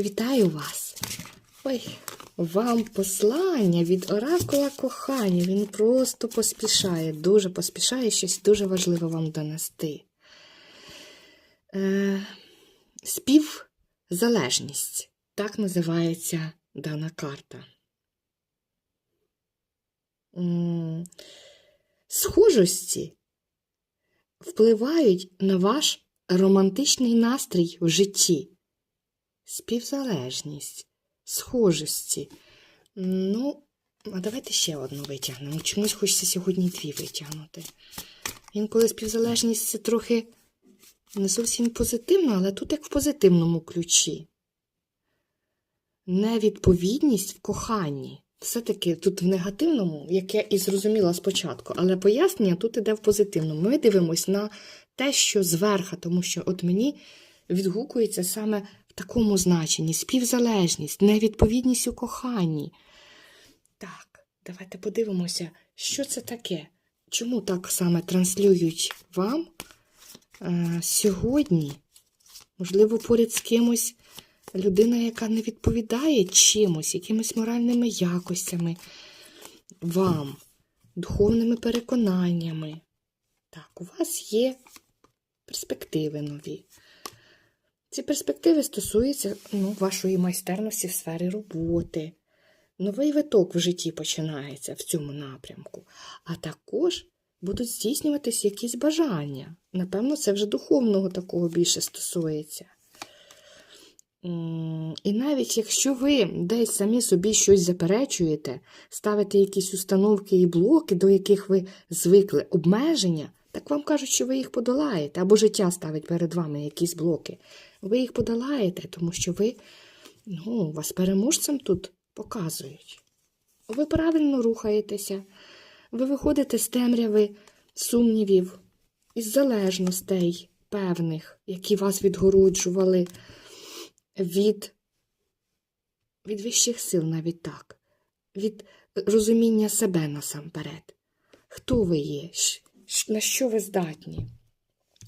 Вітаю вас! Ой, вам послання від оракула кохання. Він просто поспішає, дуже поспішає щось дуже важливе вам донести. Е, співзалежність. Так називається дана карта. Схожості впливають на ваш романтичний настрій в житті. Співзалежність, схожості. Ну, а давайте ще одну витягнемо. Чомусь хочеться сьогодні дві витягнути. Інколи співзалежність це трохи не зовсім позитивно, але тут як в позитивному ключі. Невідповідність в коханні. Все-таки тут в негативному, як я і зрозуміла спочатку, але пояснення тут іде в позитивному. Ми дивимося на те, що зверха, тому що от мені відгукується саме такому значенні співзалежність, невідповідність у коханні. Так, давайте подивимося, що це таке. Чому так саме транслюють вам е, сьогодні? Можливо, поряд з кимось людина, яка не відповідає чимось, якимись моральними якостями вам, духовними переконаннями. Так, у вас є перспективи нові. Ці перспективи стосуються ну, вашої майстерності в сфері роботи. Новий виток в житті починається в цьому напрямку, а також будуть здійснюватись якісь бажання. Напевно, це вже духовного такого більше стосується. І навіть якщо ви десь самі собі щось заперечуєте, ставите якісь установки і блоки, до яких ви звикли, обмеження, так вам кажуть, що ви їх подолаєте, або життя ставить перед вами якісь блоки. Ви їх подолаєте, тому що ви ну, вас переможцем тут показують. Ви правильно рухаєтеся, ви виходите з темряви сумнівів, із залежностей певних, які вас відгороджували від, від вищих сил, навіть так, від розуміння себе насамперед. Хто ви є? На що ви здатні?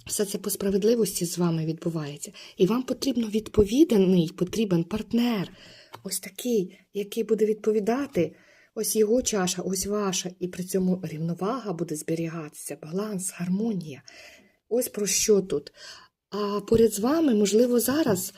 Все це по справедливості з вами відбувається. І вам потрібно відповіданий, потрібен партнер. Ось такий, який буде відповідати. Ось його чаша, ось ваша, і при цьому рівновага буде зберігатися, баланс, гармонія. Ось про що тут. А поряд з вами, можливо, зараз,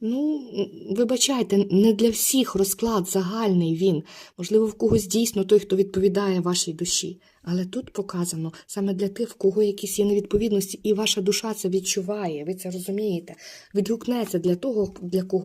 ну, вибачайте, не для всіх розклад загальний він. Можливо, в когось дійсно той, хто відповідає вашій душі. Але тут показано саме для тих, в кого якісь є невідповідності, і ваша душа це відчуває, ви це розумієте. Відгукнеться для того, для кого